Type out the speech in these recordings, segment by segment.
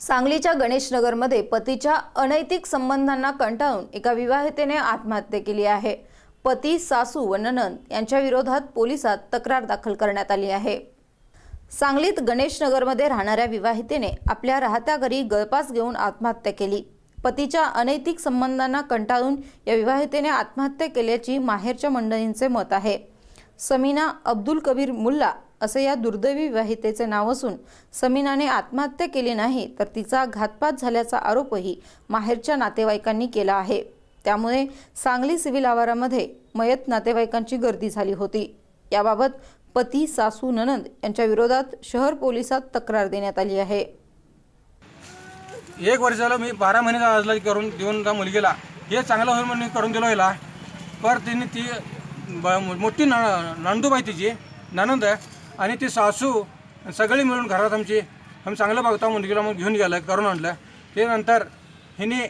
सांगलीच्या गणेशनगरमध्ये पतीच्या अनैतिक संबंधांना कंटाळून एका विवाहितेने आत्महत्या केली आहे. पती सासू व ननंद यांच्या विरोधात पोलिसात तक्रार दाखल करण्यात आली आहे. सांगलीत गणेशनगरमध्ये राहणाऱ्या विवाहितेने आपल्या राहत्या घरी गळपास घेऊन आत्महत्या केली. पतीच्या अनैतिक संबंधांना कंटाळून या विवाहितेने आत्महत्या केल्याची माहेरच्या मंडळींचे मत आहे. समीना अब्दुल कबीर मुल्ला असे या दुर्दैवी विवाहितेचे नाव असून समीनाने आत्महत्या केली नाही तर तिचा घातपात झाल्याचा आरोपही माहेरच्या नातेवाईकांनी केला आहे. त्यामुळे सांगली सिव्हिल आवारामध्ये मयत नातेवाईकांची गर्दी झाली होती. याबाबत पती सासू ननंद यांच्या विरोधात शहर पोलिसात तक्रार देण्यात आली आहे. एक वर्ष झालं मी बारा महिन्याचा आजला करून देऊन त्या मुलगीला. हे चांगलं होईल म्हणून करून दिलं हिला पर तिने ती मोठी न नंदूबाई तिची ननंद आहे आणि ती सासू सगळी मिळून घरात आमची आम्ही चांगलं बघता मुलगीला मग घेऊन गेलं करून आणलं. ते नंतर हिने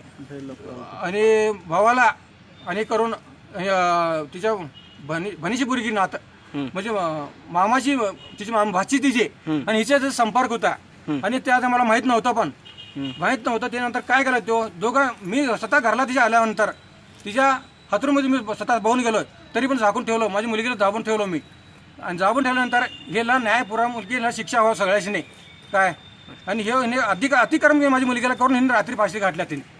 आणि भावाला आणि करून तिच्या बनी बनीची पुरगी नात म्हणजे मामाची तिची माम भाची तिची आणि हिचा संपर्क होता. आणि ते आता मला माहीत नव्हतं पण. माहीत नव्हतं ते नंतर काय केलं तो दोघं मी स्वतः घरला तिच्या आल्यानंतर तिच्या हातरूमध्ये मी स्वतः बघून गेलो तरी पण झाकून ठेवलं माझी मुलगीला दाबून ठेवलो मी. आणि जाबून ठेवल्यानंतर गेला न्याय पुरा मुलगीला शिक्षा हो व्हावं सगळ्याशी नाही. काय? आणि हे अधिक अतिक्रम माझी मुलगीला करून हिने रात्री फाशी घातल्या तिने.